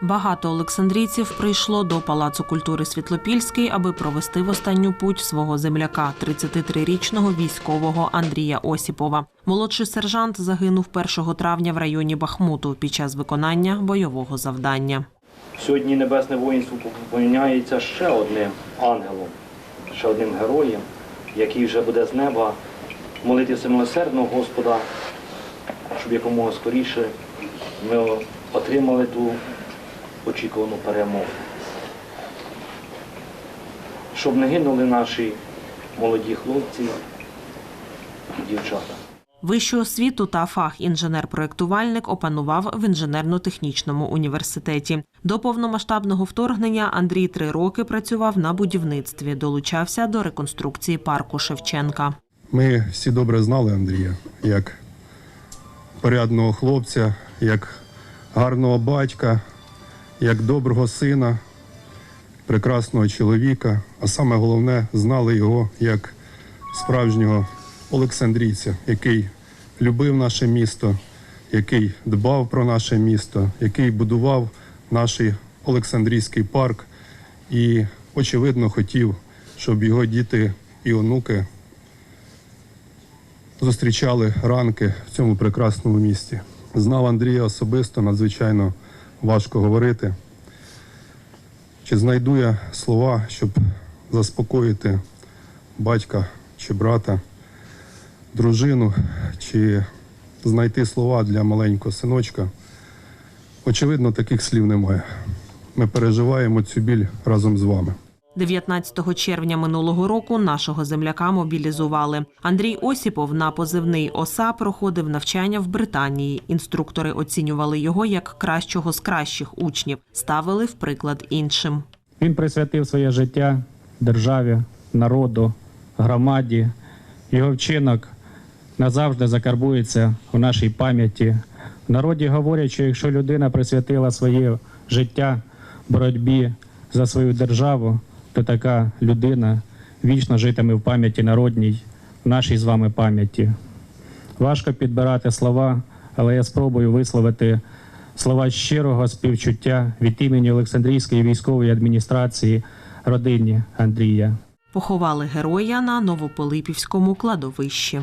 Багато олександрійців прийшло до Палацу культури Світлопільський, аби провести в останню путь свого земляка, 33-річного військового Андрія Осіпова. Молодший сержант загинув 1 травня в районі Бахмуту під час виконання бойового завдання. Сьогодні небесне воїнство поповняється ще одним ангелом, ще одним героєм, який вже буде з неба молитися милосердного Господа, щоб якомога скоріше ми отримали ту очікувану перемогу. Щоб не гинули наші молоді хлопці і дівчата. Вищу освіту та фах інженер-проєктувальник опанував в інженерно-технічному університеті. До повномасштабного вторгнення Андрій три роки працював на будівництві, долучався до реконструкції парку Шевченка. Ми всі добре знали Андрія як порядного хлопця, як гарного батька, як доброго сина, прекрасного чоловіка, а саме головне, знали його як справжнього олександрійця, який любив наше місто, який дбав про наше місто, який будував наш Олександрійський парк і, очевидно, хотів, щоб його діти і онуки зустрічали ранки в цьому прекрасному місті. Знав Андрія особисто, надзвичайно важко говорити. Чи знайду я слова, щоб заспокоїти батька чи брата, дружину, чи знайти слова для маленького синочка? Очевидно, таких слів немає. Ми переживаємо цю біль разом з вами. 19 червня минулого року нашого земляка мобілізували. Андрій Осіпов на позивний ОСА проходив навчання в Британії. Інструктори оцінювали його як кращого з кращих учнів, ставили в приклад іншим. Він присвятив своє життя державі, народу, громаді. Його вчинок назавжди закарбується у нашій пам'яті. В народі говорять, що якщо людина присвятила своє життя боротьбі за свою державу, то така людина вічно житиме в пам'яті народній, в нашій з вами пам'яті. Важко підбирати слова, але я спробую висловити слова щирого співчуття від імені Олександрійської військової адміністрації родині Андрія. Поховали героя на Новополипівському кладовищі.